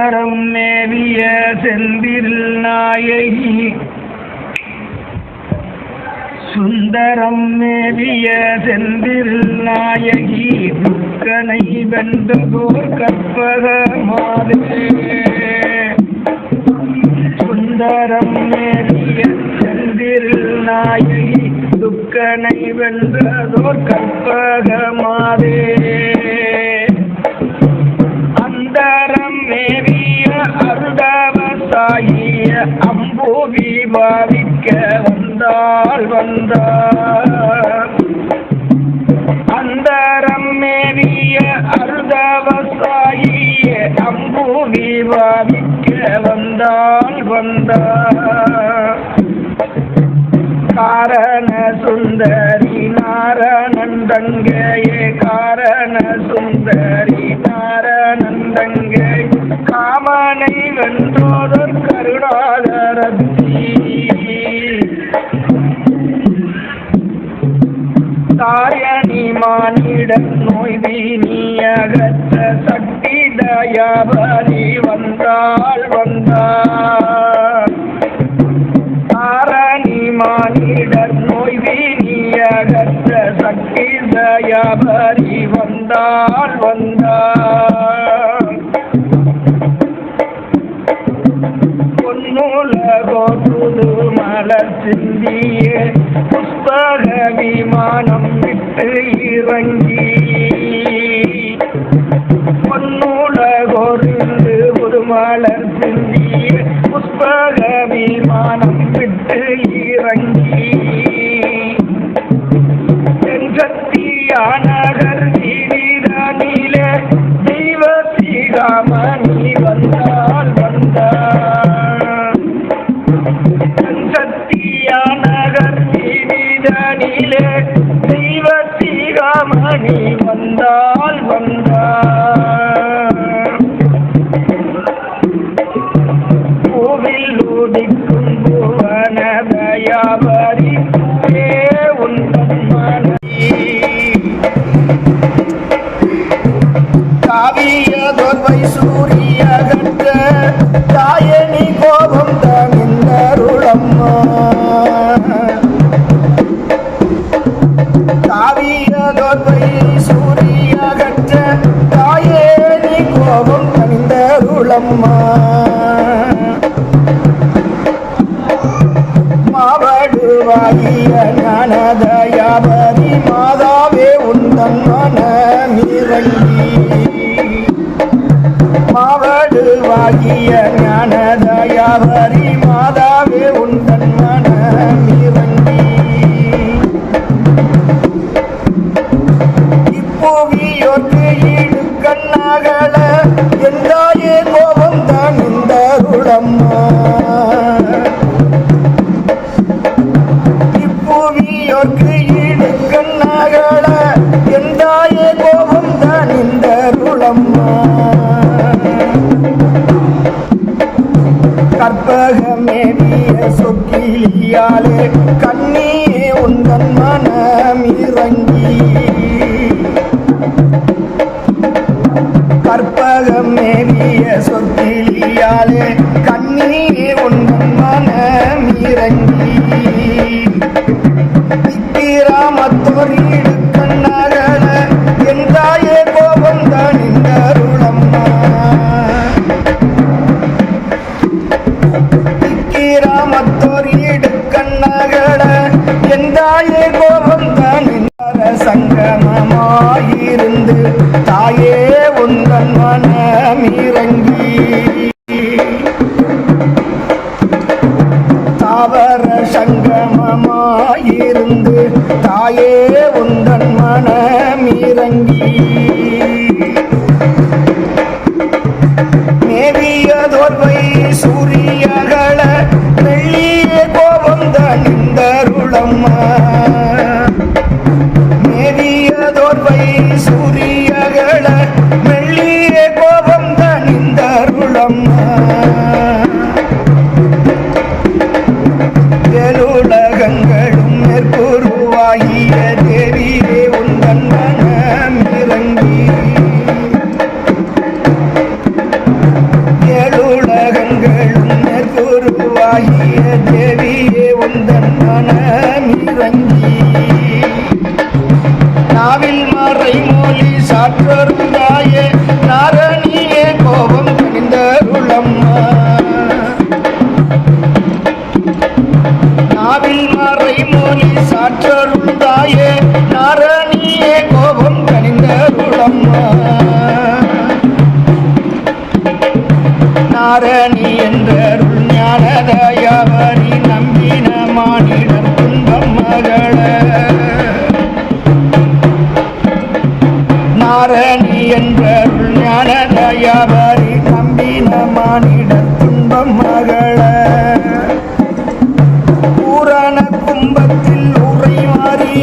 மலரம் மேவிய செந்தில் நாயகி. சுந்தரம் மேவிய செந்தில் நாயகி. துக்கனை வென்ற போர் கற்பக மாதே. சுந்தரம் மேவிய செந்தில் நாயகி. துக்கனை வென்றதோர் கற்பக மாதே. அருடவசாகிய அம்பூவி பாவிக்க வந்தாள் வந்தாள் அந்தரம் மேவிய அருதவசாகிய அம்பூவி பாவிக்க வந்தாள் வந்தாள் காரண சுந்தரி நாரணந்தங்கையே காரண சுந்தரி நாரணந்தங்கை காமனை வென்றோதர் கருணாதரத்தி தாயணி மானிடம் நோய் நீயகற்ற சக்தி தயாபரி வந்தாள் வந்தாள் தாரணி மானிடர் நோய் நீயகற்ற சக்தி தயாபரி வந்தாள் வந்தாள் மலர் சிந்திய புஷ்பக விமானம் விட்டு இறங்கி. மாவடுவாகிய ஞானதயாபதி மாதாவே உந்தன் மனமிறங்கி ஆகிய ஞானதயாவரி மாதாவே உன் que காற்றருந்தாயே நாரணியே கோபம் கணிந்தருளம்மா நாவில் மறை மொழி சாற்றருந்தாயே தவறி நம்பின மானிட துன்பம் மகள புராண கும்பத்தில் உரை மாறி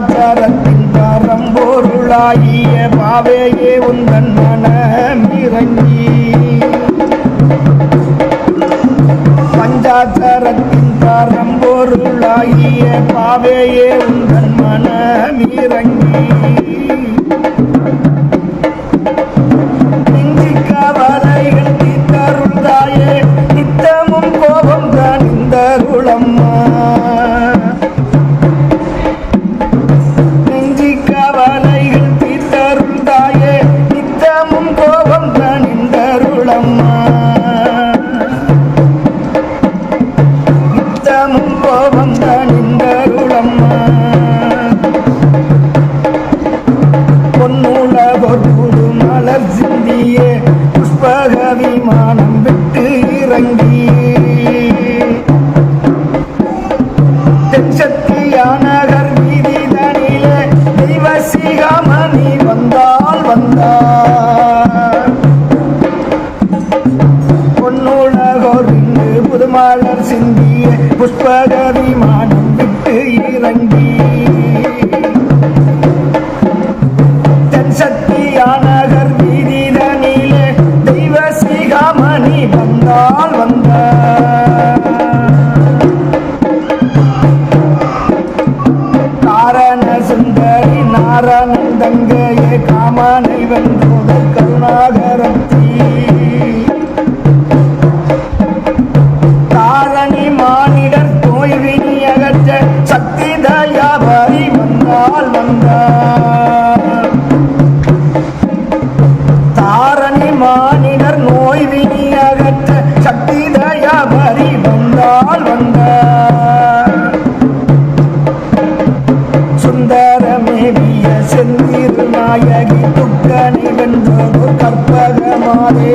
ஆச்சாரத்தின் பாரம் பொருளாகிய பாவையே உந்தன் மனம் இறங்கி பஞ்சாச்சாரத்தின் பாரம் பொருளாகிய பாவையே உந்தன் மனம் இறங்கி நாயகி துக்கணி வென்றதோ கற்பகமாதே